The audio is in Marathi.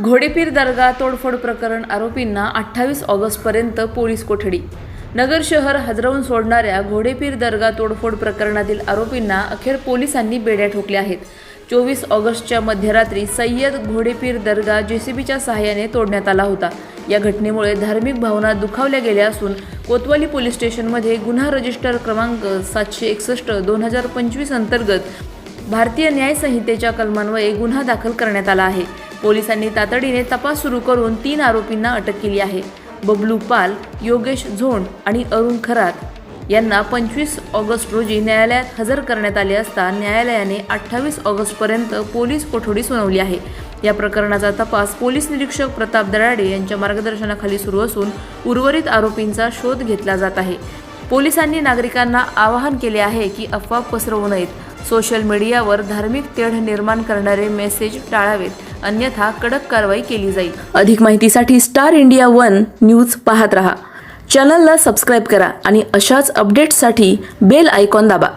घोडेपीर दर्गा तोडफोड प्रकरण आरोपींना अठ्ठावीस ऑगस्टपर्यंत पोलीस कोठडी. नगर शहर हजरवून सोडणाऱ्या घोडेपीर दर्गा तोडफोड प्रकरणातील आरोपींना अखेर पोलिसांनी बेड्या ठोकल्या आहेत. चोवीस ऑगस्टच्या मध्यरात्री सय्यद घोडेपीर दर्गा जेसीबीच्या सहाय्याने तोडण्यात आला होता. या घटनेमुळे धार्मिक भावना दुखावल्या गेल्या असून कोतवाली पोलीस स्टेशनमध्ये गुन्हा रजिस्टर क्रमांक सातशे एकसष्ट दोन हजार पंचवीस अंतर्गत भारतीय न्यायसंहितेच्या कलमांवर कलमान्वये गुन्हा दाखल करण्यात आला आहे. पोलिसांनी तातडीने तपास सुरू करून तीन आरोपींना अटक केली आहे. बबलू पाल योगेश झोंड आणि अरुण खरात यांना पंचवीस ऑगस्ट रोजी न्यायालयात हजर करण्यात आले असता न्यायालयाने अठ्ठावीस ऑगस्टपर्यंत पोलीस कोठडी सुनावली आहे. या प्रकरणाचा तपास पोलीस निरीक्षक प्रताप दराडे यांच्या मार्गदर्शनाखाली सुरू असून उर्वरित आरोपींचा शोध घेतला जात आहे. पोलिसांनी नागरिकांना आवाहन केले आहे की अफवा पसरवू नयेत. सोशल मीडियावर धार्मिक तेढ निर्माण करणारे मेसेज टाळावेत. अन्यथा कडक कारवाई केली जाईल. अधिक माहितीसाठी स्टार इंडिया वन न्यूज पाहत रहा. चॅनलला सबस्क्राईब करा आणि अशाच अपडेट्ससाठी बेल आयकॉन दाबा.